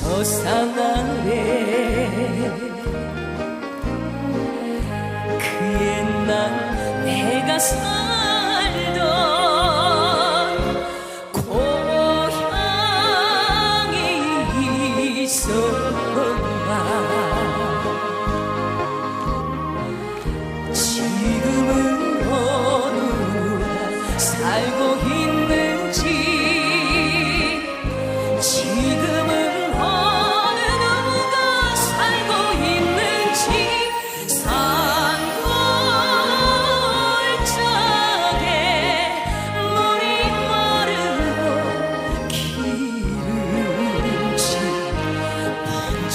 저산 아래 그 옛날 내가 살던 고향이 있었건만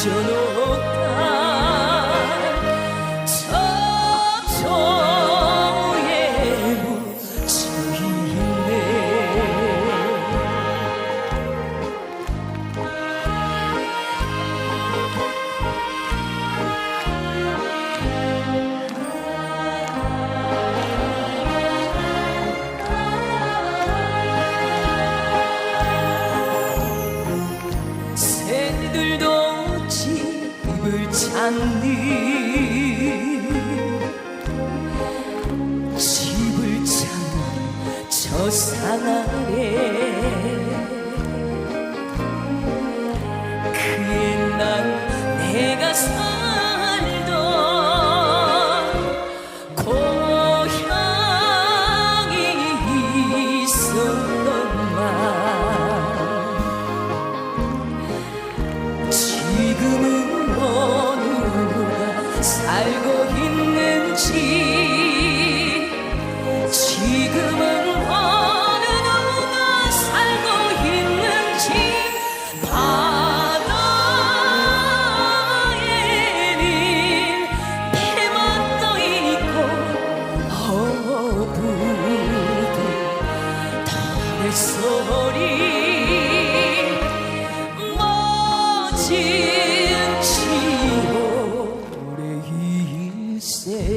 emocionó. 집을 찾니 집을 찾는 저산 아래 그 옛날 내가 살 부디 달을 소리 멋진 지오래 일생